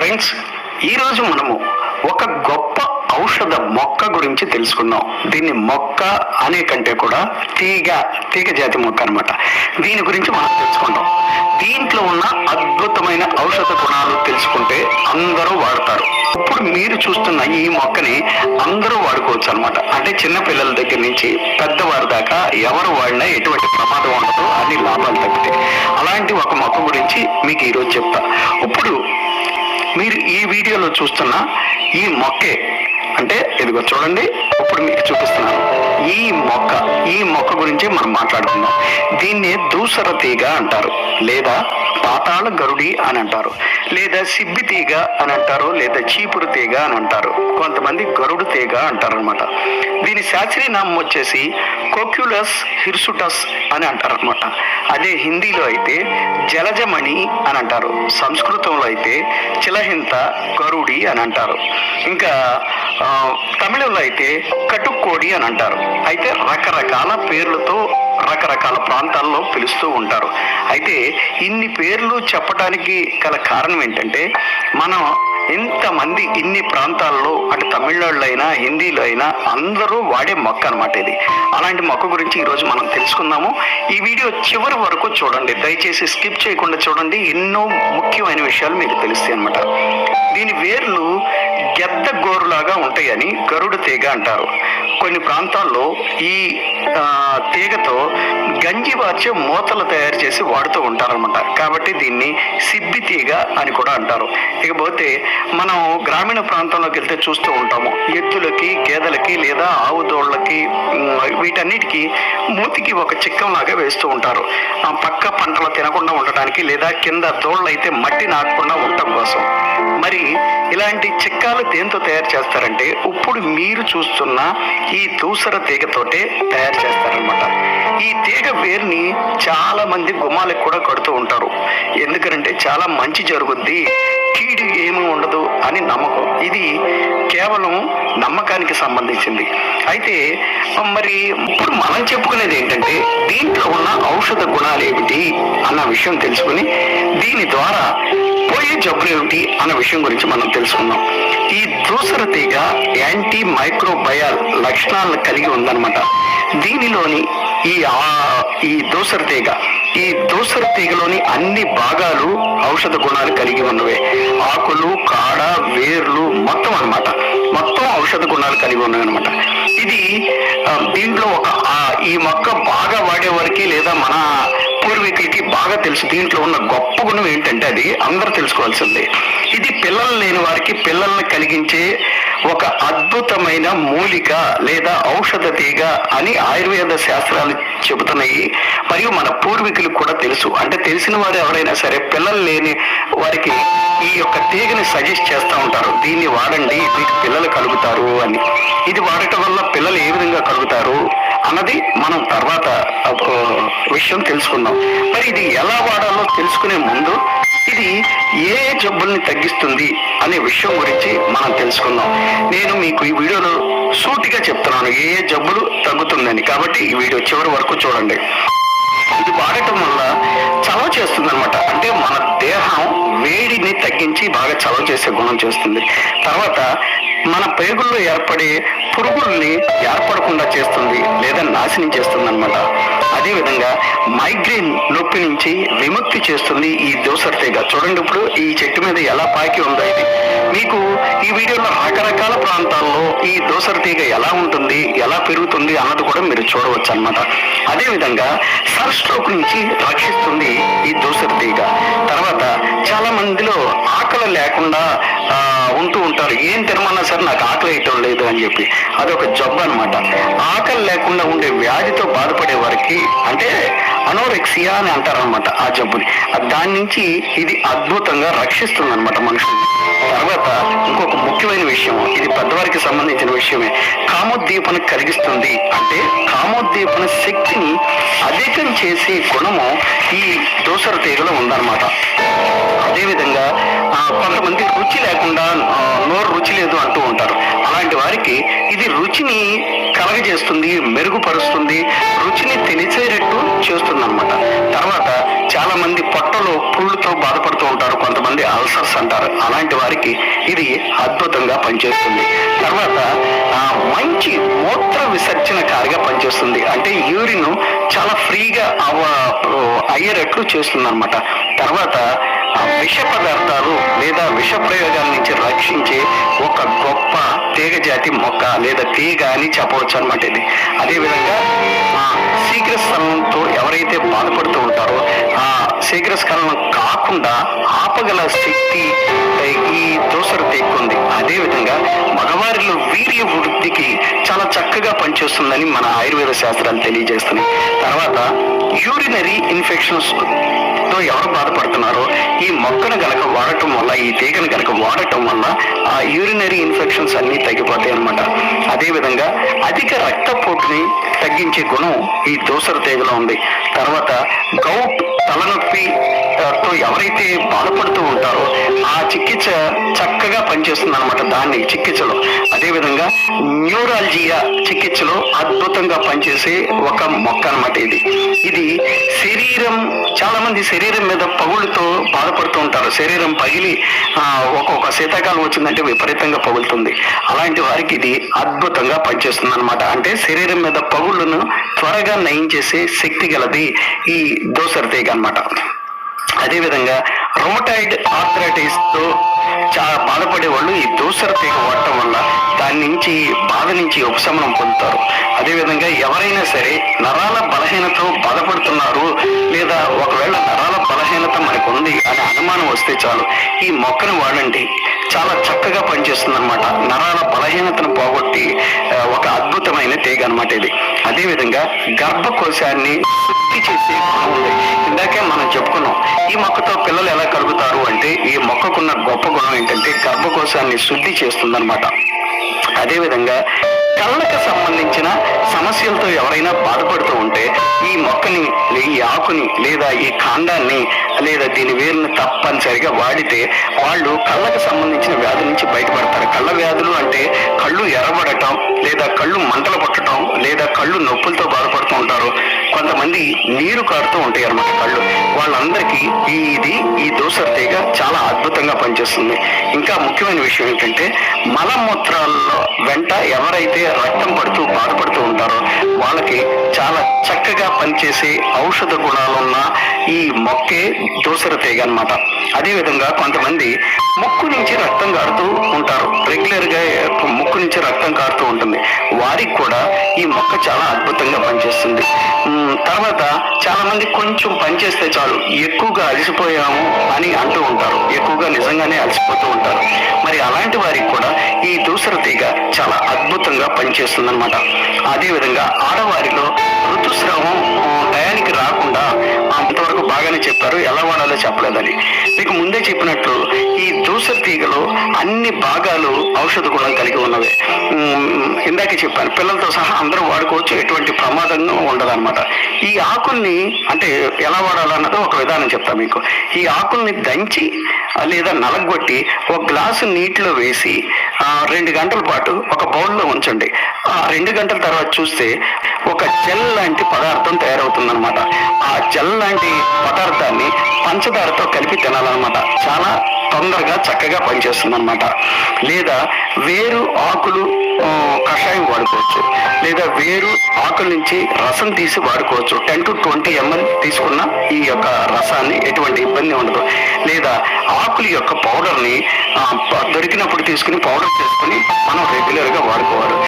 Friends ఈరోజు మనము ఒక గొప్ప ఔషధ మొక్క గురించి తెలుసుకుందాం. దీన్ని మొక్క అనే కంటే కూడా తీగ తీగ జాతి మొక్క అనమాట దీని గురించి మనం తెలుసుకుందాం. దీంట్లో ఉన్న అద్భుతమైన ఔషధ గుణాలు తెలుసుకుంటే అందరూ వాడతారు. ఇప్పుడు మీరు చూస్తున్న ఈ మొక్కని అందరూ వాడుకోవచ్చు అనమాట అంటే చిన్న పిల్లల దగ్గర నుంచి పెద్దవారి దాకా ఎవరు వాడినా ఎటువంటి ప్రమాదం ఉండదు అన్ని లాభాలు తప్పితే అలాంటి ఒక మొక్క గురించి మీకు ఈరోజు చెప్తా. ఇప్పుడు మీరు ఈ వీడియోలో చూస్తున్న ఈ మొక్కే అంటే ఇదిగో చూడండి ఇప్పుడు మీకు చూపిస్తున్నాను. ఈ మొక్క ఈ మొక్క గురించి మనం మాట్లాడుకుందాం. దీన్ని దూసర తీగ అంటారు లేదా పాతాళ గరుడి అని అంటారు లేదా సిబ్బి తీగ అని అంటారు లేదా చీపురు తీగ అని అంటారు. కొంతమంది గరుడు తీగ అంటారు అనమాట దీని శాస్త్రీయ నామం వచ్చేసి కోక్యులస్ హిర్సుటస్ అని అంటారు అనమాట అదే హిందీలో అయితే జలజమణి అని అంటారు. సంస్కృతంలో అయితే చిలహింత గరుడి అని అంటారు. ఇంకా తమిళంలో అయితే కటుక్కోడి అని అంటారు. అయితే రకరకాల పేర్లతో రకరకాల ప్రాంతాల్లో పిలుస్తూ ఉంటారు. అయితే ఇన్ని పేర్లు చెప్పడానికి గల కారణం ఏంటంటే మనం ఇంతమంది ఇన్ని ప్రాంతాల్లో అటు తమిళనాడులో అయినా హిందీలో అయినా అందరూ వాడే మొక్క అనమాట ఇది. అలాంటి మొక్క గురించి ఈరోజు మనం తెలుసుకుందాము. ఈ వీడియో చివరి వరకు చూడండి. దయచేసి స్కిప్ చేయకుండా చూడండి. ఎన్నో ముఖ్యమైన విషయాలు మీకు తెలుస్తాయి అనమాట దీని వేర్లు గెద్ద గోరులాగా ఉంటాయని గరుడు తీగ అంటారు. కొన్ని ప్రాంతాల్లో ఈ తీగతో గంజి వార్చే మూతలు తయారు చేసి వాడుతూ ఉంటారనమాట కాబట్టి దీన్ని సిబ్బి తీగ అని కూడా అంటారు. ఇకపోతే మనం గ్రామీణ ప్రాంతంలోకి వెళ్తే చూస్తూ ఉంటాము. ఎద్దులకి గేదెలకి లేదా ఆవు దోళ్ళకి వీటన్నిటికీ మూతికి ఒక చిక్కం లాగా వేస్తూ ఉంటారు. ఆ పక్క పంటలు తినకుండా ఉండటానికి లేదా కింద దోళ్ళు అయితే మట్టి నాటకుండా ఉండటం కోసం. మరి ఇలాంటి చిక్కాలు దేంతో తయారు చేస్తారంటే ఇప్పుడు మీరు చూస్తున్న ఈ దూసర తీగతోటే తయారు చేస్తారనమాట ఈ తీగ వేరుని చాలా మంది గుమ్మాలకు కూడా కడుతూ ఉంటారు. ఎందుకంటే చాలా మంచి జరుగుద్ది కీడు ఏమీ ఉండదు అని నమ్మకం. ఇది కేవలం నమ్మకానికి సంబంధించింది. అయితే మరి ఇప్పుడు మనం చెప్పుకునేది ఏంటంటే దీంట్లో ఉన్న ఔషధ గుణాలు ఏమిటి అన్న విషయం తెలుసుకుని దీని ద్వారా పోయే జబ్బులు ఏమిటి అన్న విషయం గురించి మనం తెలుసుకుందాం. ఈ దూసర తీగ యాంటీ మైక్రోబయాల్ లక్షణాలను కలిగి ఉందన్నమాట. దీనిలోని ఈ ఈ దోసర తీగ ఈ దోసర తీగలోని అన్ని భాగాలు ఔషధ గుణాలు కలిగి ఉన్నవే. ఆకులు కాడ వేర్లు మొత్తం అన్నమాట. మొత్తం ఔషధ గుణాలు కలిగి ఉన్నవి అనమాట ఇది దీంట్లో ఒక ఈ మొక్క బాగా వాడే వారికి లేదా మన పూర్వీకులకి బాగా తెలుసు. దీంట్లో ఉన్న గొప్ప గుణం ఏంటంటే అది అందరూ తెలుసుకోవాల్సిందే. ఇది పిల్లలు లేని వారికి పిల్లల్ని కలిగించే ఒక అద్భుతమైన మూలిక లేదా ఔషధ తీగ అని ఆయుర్వేద శాస్త్రాలు చెబుతున్నాయి. మరియు మన పూర్వీకులు కూడా తెలుసు. అంటే తెలిసిన వారు ఎవరైనా సరే పిల్లలు లేని వారికి ఈ యొక్క తీగని సజెస్ట్ చేస్తూ ఉంటారు. దీన్ని వాడండి మీకు పిల్లలు కలుగుతారు అని. ఇది వాడటం వల్ల పిల్లలు ఏ విధంగా కలుగుతారు అన్నది మనం తర్వాత విషయం తెలుసుకుందాం. మరి ఇది ఎలా వాడాలో తెలుసుకునే ముందు ఇది ఏ ఏ జబ్బుల్ని తగ్గిస్తుంది అనే విషయం గురించి మనం తెలుసుకుందాం. నేను మీకు ఈ వీడియోలో సూటిగా చెప్తున్నాను. ఏ ఏ జబ్బులు తగ్గుతుందని. కాబట్టి ఈ వీడియో చివరి వరకు చూడండి. ఇది వాడటం వల్ల చలవ చేస్తుంది అనమాట అంటే మన దేహం వేడిని తగ్గించి బాగా చలవ చేసే గుణం చేస్తుంది. తర్వాత మన పేగుల్లో ఏర్పడే పురుగుల్ని ఏర్పడకుండా చేస్తుంది లేదా నాశనం చేస్తుంది అనమాట అదేవిధంగా మైగ్రేన్ నొప్పి నుంచి విముక్తి చేస్తుంది ఈ దోసర తీగ. చూడండి ఇప్పుడు ఈ చెట్టు మీద ఎలా పాకి ఉందో ఇది. మీకు ఈ వీడియోలో రకరకాల ప్రాంతాల్లో ఈ దోసర తీగ ఎలా ఉంటుంది ఎలా పెరుగుతుంది అన్నది కూడా మీరు చూడవచ్చు అనమాట అదేవిధంగా సర్ స్ట్రోక్ నుంచి రక్షిస్తుంది ఈ దోసర తీగ. తర్వాత చాలా మందిలో ఆకలి లేకుండా ఉంటూ ఉంటారు. ఏం తినమన్నా సరే నాకు ఆకలి వేయటం లేదు అని చెప్పి. అదొక జబ్బు అనమాట ఆకలి లేకుండా ఉండే వ్యాధితో బాధపడే వారికి అంటే అనోరెక్సియా అని అంటారనమాట ఆ జబ్బుని. దాని నుంచి ఇది అద్భుతంగా రక్షిస్తుంది అనమాట మనుషుల్ని తర్వాత పెద్దవారికి సంబంధించిన విషయమే. కామోద్దీపన కలిగిస్తుంది. అంటే కామోద్దీపన శక్తిని అధికం చేసే గుణము ఈ దోసర తీగలో ఉందన్నమాట. అదేవిధంగా కొంతమంది రుచి లేకుండా నోరు రుచి లేదు అంటూ ఉంటారు. అలాంటి వారికి ఇది రుచిని కలగజేస్తుంది మెరుగుపరుస్తుంది రుచిని తెలిసేటట్టు చేస్తుంది అనమాట తర్వాత చాలా మంది పొట్టలో పుళ్ళుతో బాధపడుతూ ఉంటారు. కొంతమంది అల్సర్స్ అంటారు. అలాంటి వారికి ఇది అద్భుతంగా పనిచేస్తుంది. తర్వాత ఆ, మంచి మూత్ర విసర్జన కారిగా పనిచేస్తుంది. అంటే యూరిన్ చాలా ఫ్రీగా అవ అయ్యేటట్లు చేస్తుంది అనమాట తర్వాత ఆ విష పదార్థాలు లేదా విష ప్రయోగాల నుంచి రక్షించే ఒక గొప్ప తీగ జాతి మొక్క లేదా తీగ అని చెప్పవచ్చు అనమాట ఇది. అదేవిధంగా శీఘ్ర శీఘ్రస్ఖలనం కాకుండా ఆపగల శక్తి ఈ దోసర అదేవిధంగా మగవారిలో వీర్య వృద్ధికి చాలా చక్కగా పనిచేస్తుందని మన ఆయుర్వేద శాస్త్రాలు తెలియజేస్తున్నాయి. తర్వాత యూరినరీ ఇన్ఫెక్షన్స్తో ఎవరు బాధపడుతున్నారో ఈ మొక్కను గనక వాడటం వల్ల ఈ తీగను గనక వాడటం వల్ల ఆ యూరినరీ ఇన్ఫెక్షన్స్ అన్ని తగ్గిపోతాయి అనమాట అదేవిధంగా అధిక రక్తపోటుని తగ్గించే గుణం ఈ దోసర తీగలో ఉంది. తర్వాత గౌట్ తలనొప్పి తో ఎవరైతే బాధపడుతూ ఉంటారో ఆ చికిత్స చక్కగా పనిచేస్తుంది అనమాట దాన్ని చికిత్సలో. అదేవిధంగా న్యూరాలజియా చికిత్సలో అద్భుతంగా పనిచేసే ఒక మొక్క అన్నమాట ఇది. ఇది శరీరం చాలా మంది శరీరం మీద పగుళ్ళతో బాధపడుతూ ఉంటారు. శరీరం పగిలి ఒక్కొక్క శీతాకాలం వచ్చిందంటే విపరీతంగా పగులుతుంది. అలాంటి వారికి ఇది అద్భుతంగా పనిచేస్తుంది అనమాట అంటే శరీరం మీద పగుళ్ళను త్వరగా నయం చేసే శక్తి గలది ఈ దోసరి తీగ అనమాట అదేవిధంగా రొమటాయిడ్ ఆర్థరైటిస్తో చాలా బాధపడే వాళ్ళు ఈ దూసర తీగ వాడటం వల్ల దాని నుంచి బాధ నుంచి ఉపశమనం పొందుతారు. అదేవిధంగా ఎవరైనా సరే నరాల బలహీనతో బాధపడుతున్నారు లేదా ఒకవేళ నరాల బలహీనత మనకు ఉంది అనే అనుమానం వస్తే చాలు. ఈ మొక్కను వాడండి. చాలా చక్కగా పనిచేస్తుంది అనమాట నరాల బలహీనతను పోగొట్టి ఒక అద్భుతమైన తీగ అనమాట ఇది. అదేవిధంగా గర్భకోశాన్ని శుద్ధి చేసే ఇందాకే మనం చెప్పుకున్నాం ఈ మొక్కతో పిల్లలు ఎలా కలుగుతారు అంటే ఈ మొక్కకున్న గొప్ప గుణం ఏంటంటే గర్భకోశాన్ని శుద్ధి చేస్తుందన్నమాట. అదేవిధంగా కళ్ళకు సంబంధించిన సమస్యలతో ఎవరైనా బాధపడుతూ ఉంటే ఈ మొక్కని ఈ ఆకుని లేదా ఈ కాండాన్ని లేదా దీని వేరుని తప్పనిసరిగా వాడితే వాళ్ళు కళ్ళకు సంబంధించిన వ్యాధి నుంచి బయటపడతారు. కళ్ళ వ్యాధులు అంటే కళ్ళు ఎర్రబడటం లేదా కళ్ళు మంటలు పట్టడం లేదా కళ్ళు నొప్పులతో బాధపడుతూ ఉంటారు. కొంతమంది నీరు కారుతూ ఉంటాయి అన్నమాట కళ్ళు. వాళ్ళందరికీ ఈ ఇది ఈ దోసర తీగ చాలా అద్భుతంగా పనిచేస్తుంది. ఇంకా ముఖ్యమైన విషయం ఏంటంటే మలమూత్రాల్లో వెంట ఎవరైతే రక్తం పడుతూ బాధపడుతూ ఉంటారో వాళ్ళకి చాలా చక్కగా పనిచేసే ఔషధ గుణాలున్న ఈ మొక్కే దూసర తీగ అన్నమాట అదేవిధంగా కొంతమంది ముక్కు నుంచి రక్తం కారుతూ ఉంటారు. రెగ్యులర్గా ముక్కు నుంచి రక్తం కారుతూ ఉంటుంది. వారికి కూడా ఈ మొక్క చాలా అద్భుతంగా పనిచేస్తుంది. తర్వాత చాలా మంది కొంచెం పనిచేస్తే చాలు ఎక్కువగా అలసిపోయాము అని అంటూ ఉంటారు. ఎక్కువగా నిజంగానే అలసిపోతూ ఉంటారు. మరి అలాంటి వారికి కూడా ఈ దూసర తీగ చాలా అద్భుతంగా పనిచేస్తుంది అనమాట అదేవిధంగా ఆడవారిలో ఋతుస్రావం టయానికి రాకుండా అంతవరకు బాగానే చెప్పారు. ఎలా వాడాలో చెప్పలేదని. మీకు ముందే చెప్పినట్లు ఈ దూసర తీగలో అన్ని భాగాలు ఔషధ గుణం కలిగి ఉన్నవి. ఇందాక చెప్పాను పిల్లలతో సహా అందరూ వాడుకోవచ్చు. ఎటువంటి ప్రమాదంగా ఉండదన్నమాట. ఈ ఆకుల్ని అంటే ఎలా వాడాలన్నది ఒక విధానం చెప్తా మీకు. ఈ ఆకుల్ని దంచి లేదా నలగొట్టి ఒక గ్లాసు నీటిలో వేసి రెండు గంటల పాటు ఒక బౌల్లో ఉంచండి. ఆ రెండు గంటల తర్వాత చూస్తే ఒక జెల్ లాంటి పదార్థం తయారవుతుందన్నమాట. ఆ జెల్ లాంటి పదార్థాన్ని పంచదారతో కలిపి తినాలన్నమాట. చాలా తొందరగా చక్కగా పనిచేస్తుందన్నమాట. లేదా వేరు ఆకులు వాడుకోవచ్చు. లేదా వేరు ఆకుల నుంచి రసం తీసి వాడుకోవచ్చు. టెన్ టు ట్వంటీ ఎంఎల్ తీసుకున్న ఈ యొక్క రసాన్ని ఎటువంటి ఇబ్బంది ఉండదు. లేదా ఆకుల యొక్క పౌడర్ని దొరికినప్పుడు తీసుకుని పౌడర్ చేసుకుని మనం రెగ్యులర్గా వాడుకోవాలి.